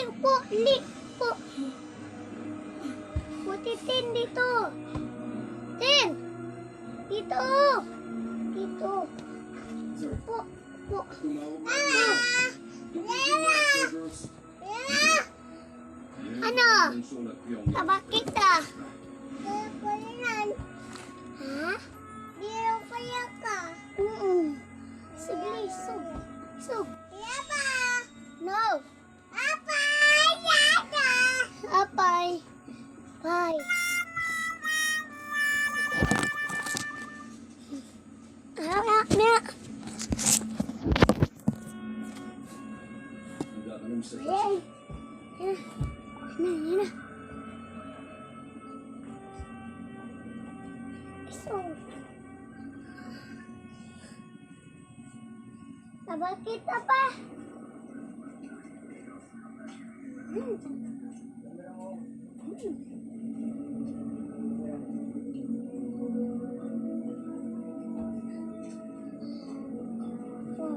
Po, ling po. Puti tin dito. Tin. Dito. Dito. Po, po. Ah! Ano? Tabak kita. Bye. Na? Na. Ayan. Ayan. Ayan, ayan. So. Tabak kita pa. Hmm. Hmm.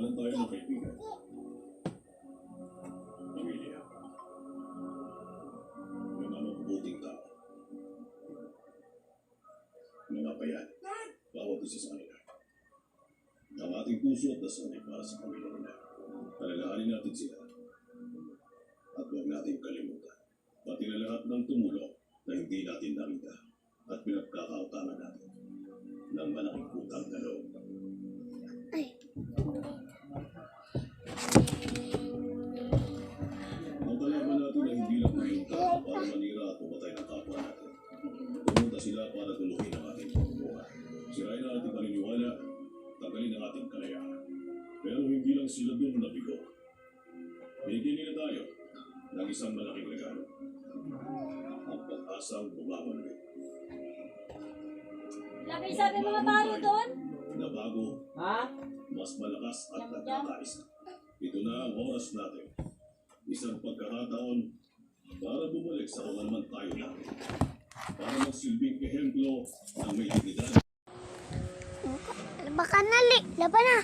Nawalan tayo ng kaibigan. Pamilya. Mga mabubuting tao. Mga bayan. Bawat isa sa kanila. Ang ating puso at dasal para sa pamilya nila. Talagahanin natin sila. At huwag natin kalimutan. Pati na lahat ng tumulong na hindi natin nakita at pinagkakautangan natin sila para tuluhin ang ating pamumuhay. Sirain ang ating paniniwala, tagalin ang ating kalayaan. Pero hindi lang sila doon nabigo. Binigyan nila tayo ng isang malaking regalo. Ang pag-asang bumaban ulit. Lagay sabi mga baro doon. Na bago, Ha? mas malakas at nagkakaisa. Ito na ang oras natin. Isang pagkakataon para bumalik sa kung naman tayo natin. Para magsilbing ehemplo ng may dignidad Baka nali. Laban na.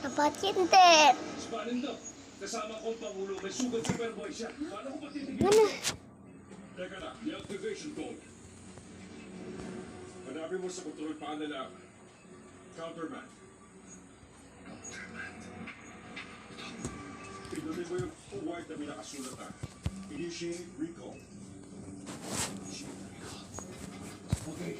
Dapat hindi. Spaninda, kasama kong Pangulo, may sugat superboy siya. Paano ko patitigil? Ano? Teka na, the activation code. Hanapin mo sa control panel ang counterman. Counterman? Mo yung white na may nakasulat na initiate recall. Initiate recall. Okay,